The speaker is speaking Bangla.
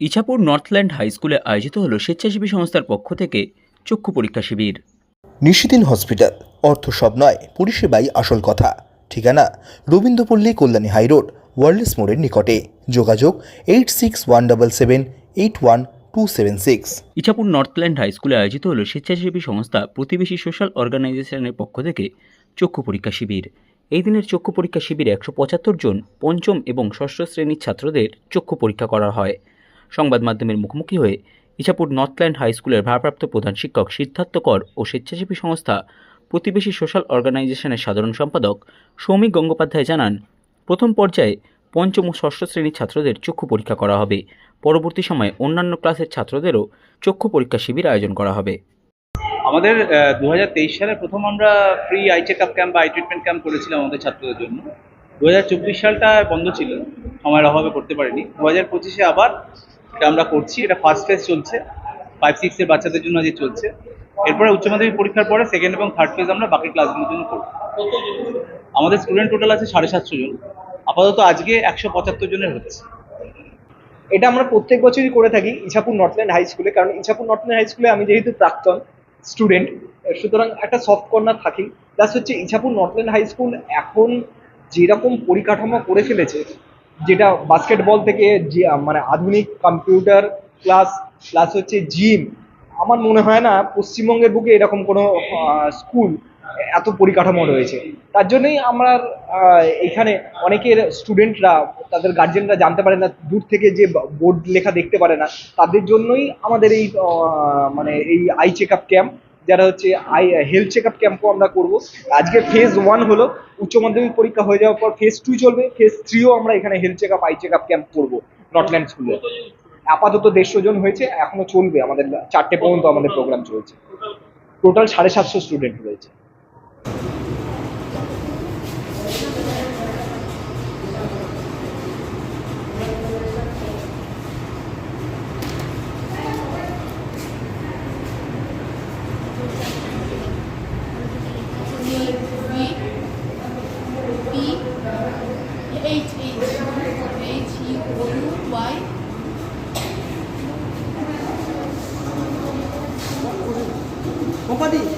ইছাপুর নর্থল্যান্ড হাই স্কুলে আয়োজিত হলো স্বেচ্ছাসেবী সংস্থার পক্ষ থেকে চক্ষু পরীক্ষা শিবির। নিশিদিন হসপিটাল অর্থ সব নয় পরিষেবাই আসল কথা। ঠিকানা রবীন্দ্রপল্লী কল্যাণী হাইরোড ওয়ার্ল্ডস মোড়ের নিকটে। যোগাযোগ eight six one double seven eight one two seven six. Ichhapur Northland high স্কুলে আয়োজিত হলো স্বেচ্ছাসেবী সংস্থা প্রতিবেশী সোশ্যাল অর্গানাইজেশনের পক্ষ থেকে চক্ষু পরীক্ষা শিবির। এই দিনের চক্ষু পরীক্ষা শিবিরে একশো পঁচাত্তর জন পঞ্চম এবং ষষ্ঠ শ্রেণির ছাত্রদের চক্ষু পরীক্ষা করা হয়। সংবাদ মাধ্যমের মুখোমুখি হয়ে ইছাপুর নর্থল্যান্ড হাই স্কুলের ভারপ্রাপ্ত প্রধান শিক্ষক সিদ্ধার্থ কর ও স্বেচ্ছাসেবী সংস্থা প্রতিবেশী সোশ্যাল অর্গানাইজেশনের সাধারণ সম্পাদক সৌমিক গঙ্গোপাধ্যায় জানান, প্রথম পর্যায়ে পঞ্চম ও ষষ্ঠ শ্রেণির ছাত্রদের চক্ষু পরীক্ষা করা হবে। পরবর্তী সময়ে অন্যান্য ক্লাসের ছাত্রদেরও চক্ষু পরীক্ষা শিবির আয়োজন করা হবে। আমাদের দু হাজার তেইশ সালে প্রথম আমরা free eye check up camp বা আই ট্রিটমেন্ট ক্যাম্প করেছিলাম আমাদের ছাত্রদের জন্য। দু হাজার চব্বিশ সালটা বন্ধ ছিল, সময়ের অভাবে করতে পারিনি। দু হাজার পঁচিশে আবার এটা আমরা করছি, এটা ফার্স্ট ফেজ চলছে ফাইভ সিক্সের বাচ্চাদের জন্য যে চলছে। এরপরে উচ্চ মাধ্যমিক পরীক্ষার পরে সেকেন্ড এবং থার্ড ফেজ আমরা বাকি ক্লাসগুলোর জন্য করব। আমাদের স্টুডেন্ট টোটাল আছে সাড়ে সাতশো জন। আপাতত আজকে একশো পঁচাত্তর জনের হচ্ছে। এটা আমরা প্রত্যেক বছরই করে থাকি ইছাপুর নর্থল্যান্ড হাই স্কুলে, কারণ ইছাপুর নর্থল্যান্ড হাই স্কুলে আমি যেহেতু প্রাক্তন স্টুডেন্ট সুতরাং একটা সফট কর্নার থাকেই। প্লাস হচ্ছে ইছাপুর নর্থল্যান্ড হাই স্কুল এখন যেরকম পরিকাঠামো করে ফেলেছে যেটা বাস্কেটবল থেকে যে মানে আধুনিক কম্পিউটার ক্লাস প্লাস হচ্ছে জিম আমার মনে হয় না পশ্চিমবঙ্গের বুকে এরকম কোনো স্কুল এত পরিকাঠামো রয়েছে। তার জন্যই আমরা এখানে অনেকের স্টুডেন্টরা তাদের গার্জেনরা জানতে পারে না, দূর থেকে যে বোর্ড লেখা দেখতে পারে না, তাদের জন্যই আমাদের এই মানে এই আই চেক আপ ক্যাম্প যারা হচ্ছে আই হেলথ চেক আপ ক্যাম্পও আমরা করব। আজকে ফেজ ওয়ান হলো, উচ্চ মাধ্যমিক পরীক্ষা হয়ে যাওয়ার পর ফেজ টু চলবে ফেজ থ্রিও আমরা এখানে health check up eye check up camp করব নটল্যান্ড স্কুলে আপাতত দেড়শো জন হয়েছে, এখনও চলবে, আমাদের চারটে পর্যন্ত আমাদের প্রোগ্রাম চলছে। টোটাল সাড়ে সাতশো স্টুডেন্ট রয়েছে। Vamos, Padinho.